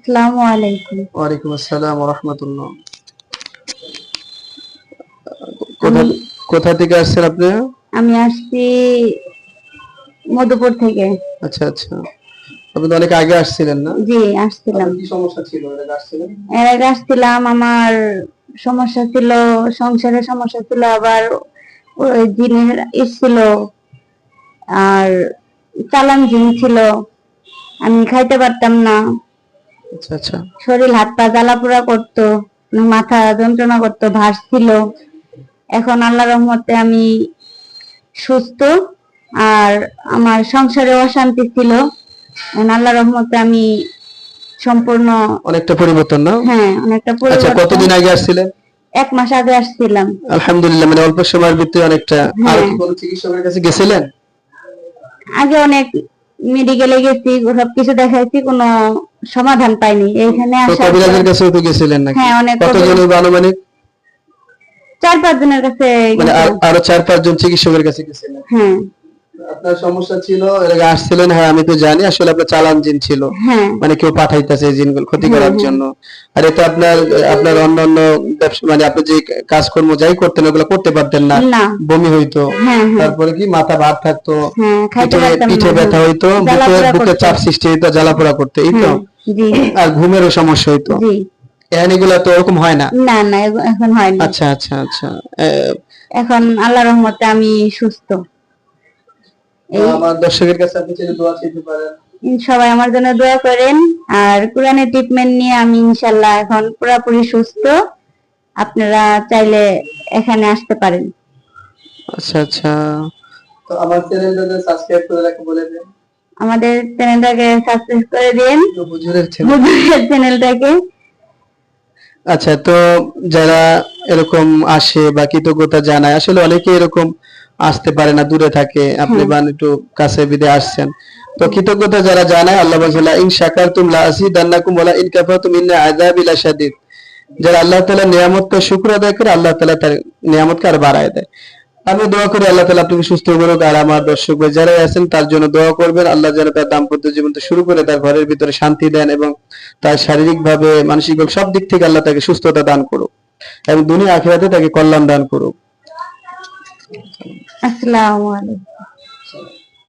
আসসালামু আলাইকুম। ওয়ালাইকুম আসসালাম ওয়া রাহমাতুল্লাহ কোথা কোথা থেকে আসছেন আপনি? আমি আসছি মধুপুর থেকে। আচ্ছা আচ্ছা। আপনি তো অনেক আগে আসছিলেন না? জি আসছিলাম। কি সমস্যা ছিল এর আগে আসছিলেন? এর আগে আসছিলাম আমার সমস্যা ছিল সংসারের সমস্যা ছিল আবার ওই জিনের ছিল আর চালান জিন ছিল। আমি খাইতে পারতাম না। শরীর হাত পা জ্বালা পোড়া করতো মাথা যন্ত্রণা করতো ভাস ছিল এখন আল্লাহ রহমতে আমি সুস্থ আর আমার সংসারে অশান্তি ছিল। আল্লাহ রহমতে আমি সম্পূর্ণ অনেকটা পরিবর্তন না? হ্যাঁ অনেকটা আচ্ছা পরিবর্তন। কতদিন আগে আসছিলেন এক মাস আগে আসছিলাম। আলহামদুলিল্লাহ মানে অল্প সময়ের ভিতরে অনেকটা আর হ্যাঁ। কি কোনো চিকিৎসকের কাছে গেছিলেন? আগে অনেক মেডিকেলে গেছি সবকিছু দেখাইছি কোনো সমাধান পাইনি এইখানে কবিরাজের কাছে তো গেছিলেন নাকি? হ্যাঁ অনেক কতজনের আনুমানিক? চার পাঁচ জনের কাছে মানে আর- আরও চার পাঁচ জন চিকিৎসকের কাছে গেছিলেন। হ্যাঁ। আপনার সমস্যা ছিল? এর আগে আসছিলেন হ্যাঁ আমি তো জানি আসলে আপনার চালান জিন ছিল। হ্যাঁ। মানে কেউ পাঠাইতেছে এই জিনগুলো ক্ষতি করার জন্য। আর এটা আপনার আপনার অন্যান্য ব্যবসা মানে আপনি যে কাজকর্ম যাই করতেন ওগুলো করতে পারতেন না। না। বমি হইতো। হ্যাঁ হ্যাঁ। তারপরে কি মাথা ভার থাকতো? হ্যাঁ পিঠে ব্যথা হইতো বুকে বুকে চাপ সৃষ্টি হইতো জ্বালাপোড়া করতে এই তো? হ্যাঁ, আর ঘুমেরও সমস্যা হইতো। এগুলা তো ওরকম হয় না? না না এখন হয়নি আচ্ছা আচ্ছা আচ্ছা। আহ, এখন আল্লাহ রহমতে আমি সুস্থ। আমার দর্শকের কাছে আপনি চাইলে দোয়া চাইতে পারেন। সবাই আমার জন্য দোয়া করেন। আর কোরআনের ট্রিটমেন্ট নিয়ে আমি ইনশাল্লাহ এখন পুরোপুরি সুস্থ। আপনারা চাইলে এখানে আসতে পারেন। আচ্ছা আচ্ছা। তো আমার চ্যানেলটাতে সাবস্ক্রাইব করে রাখতে বলে দেন। আমাদের চ্যানেলটাকে সাবস্ক্রাইব করে দিন। তো হুজুরের চ্যানেল। হুজুরের চ্যানেলটাকে। আচ্ছা তো যারা এরকম আসে বা কৃতজ্ঞতা জানায় আসলে অনেকে এরকম আসতে পারে না দূরে থাকে। আপনি বান একটু কাছে বিদে আসছেন। তো কৃতজ্ঞতা যারা জানায় আল্লাহ বলছিলা ইন শাকারতুম লা আযিদান্নাকুম ওয়া লা ইন কাফারতুম ইন্না আযাবি লাশাদীদ। যারা আল্লাহ তাআলা নিয়ামতকে শুকর আদায় করে আল্লাহ তাআলা তার নিয়ামতকে আর বাড়ায় দেয়। আমি দোয়া করি আল্লাহ তাআলা আপনাকে সুস্থ করুক আর আমার দর্শক ভাই যারা আছেন তার জন্য দোয়া করবেন। আল্লাহ যেন তার দাম্পত্য জীবন থেকে শুরু করে তার ঘরের ভিতরে শান্তি দেন এবং তার শারীরিক ভাবে মানসিক ভাবে সব দিক থেকে আল্লাহ তাকে সুস্থতা দান করুক। এবং দুনিয়া আখিরাতে তাকে কল্যাণ দান করুক। السلام عليكم.